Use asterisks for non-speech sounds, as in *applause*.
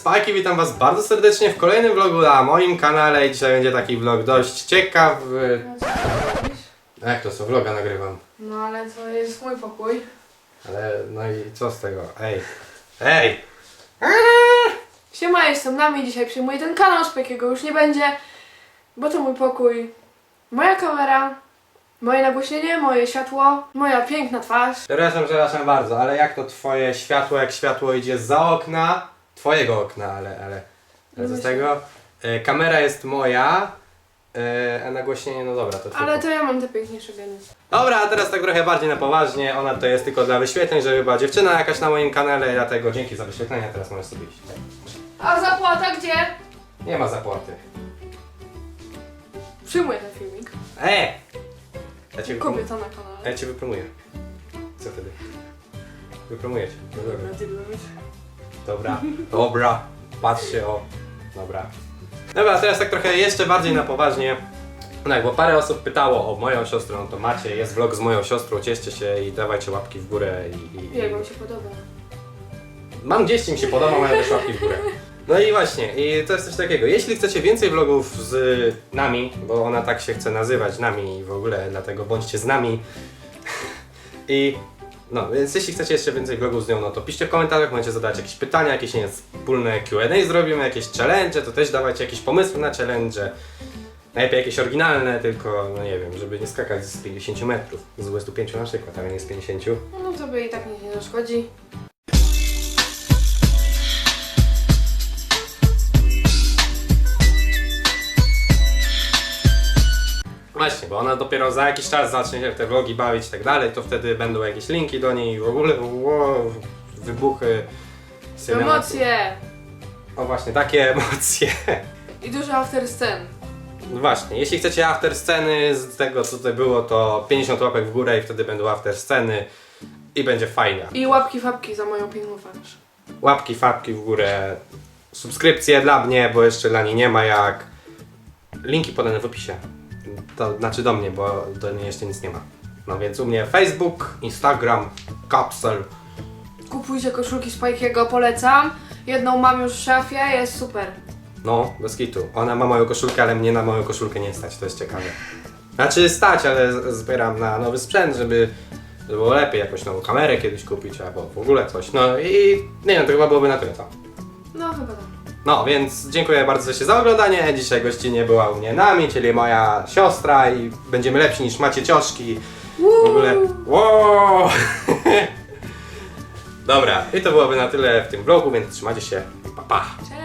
Spajki, witam was bardzo serdecznie w kolejnym vlogu na moim kanale i dzisiaj będzie taki vlog dość ciekawy. A Jak to co, vloga nagrywam? No ale to jest mój pokój. Ale no i co z tego? Ej! Ej! Siema, jestem nami, dzisiaj przyjmuję ten kanał, Spajkiego już nie będzie, bo to mój pokój, moja kamera, moje nagłośnienie, moje światło, moja piękna twarz. Przepraszam, przepraszam bardzo, ale jak to twoje światło, jak światło idzie za okna, twojego okna, ale, ale, ale co z tego? E, kamera jest moja, e, a nagłośnienie, no dobra, to tylko. Ale to ja mam te piękniejsze geny. Dobra, a teraz tak trochę bardziej na poważnie. Ona to jest tylko dla wyświetleń, żeby była dziewczyna jakaś na moim kanale, dlatego dzięki za wyświetlenia, teraz możesz sobie iść. A zapłata gdzie? Nie ma zapłaty. Przyjmuję ten filmik. E! Ja cię, wyprom- Kobieta na kanale. ja cię wypromuję. Co wtedy? Wypromuję cię. No dobra. Dobra, ty byłeś. Dobra. Dobra. Patrzcie, o. Dobra. Dobra, teraz tak trochę jeszcze bardziej na poważnie. No jak, bo parę osób pytało o moją siostrę, no to macie, jest vlog z moją siostrą, cieszcie się i dawajcie łapki w górę i... i, i... Jak wam się podoba? Mam gdzieś, im się podoba, mają też łapki w górę. No i właśnie, i to jest coś takiego. Jeśli chcecie więcej vlogów z nami, bo ona tak się chce nazywać nami i w ogóle, dlatego bądźcie z nami. *laughs* I no, więc jeśli chcecie jeszcze więcej vlogów z nią, no to piszcie w komentarzach, możecie zadać jakieś pytania, jakieś nie wspólne Q&A zrobimy, jakieś challenge, to też dawajcie jakieś pomysły na challenge. Najlepiej jakieś oryginalne, tylko no nie wiem, żeby nie skakać z 50 metrów, z 25 na przykład, a nie z 50. No to by i tak nic nie zaszkodzi. Właśnie, bo ona dopiero za jakiś czas zacznie się w te vlogi bawić i tak dalej, to wtedy będą jakieś linki do niej i w ogóle wow, wybuchy. Emocje! O właśnie, takie *laughs* emocje. I dużo after scen. Właśnie, jeśli chcecie after sceny z tego co tutaj było, to 50 łapek w górę i wtedy będą after sceny i będzie fajnie. I łapki fapki za moją piękną twarz. Łapki, fapki w górę, subskrypcje dla mnie, bo jeszcze dla niej nie ma jak. Linki podane w opisie. To znaczy do mnie, bo do niej jeszcze nic nie ma. No więc u mnie Facebook, Instagram, Capsel. Kupujcie koszulki Spajkiego, polecam. Jedną mam już w szafie, jest super. No, bez kitu. Ona ma moją koszulkę, ale mnie na moją koszulkę nie stać, to jest ciekawe. Znaczy stać, ale z- zbieram na nowy sprzęt, żeby żeby było lepiej, jakąś nową kamerę kiedyś kupić, albo w ogóle coś. No i nie wiem, to chyba byłoby na tyle to. No chyba tak. No, więc dziękuję bardzo się za oglądanie. Dzisiaj gościnie była u mnie Nami, czyli moja siostra i będziemy lepsi niż macie cioszki. W ogóle... Wow! *laughs* Dobra, i to byłoby na tyle w tym vlogu, więc trzymajcie się. Pa, pa! Cześć!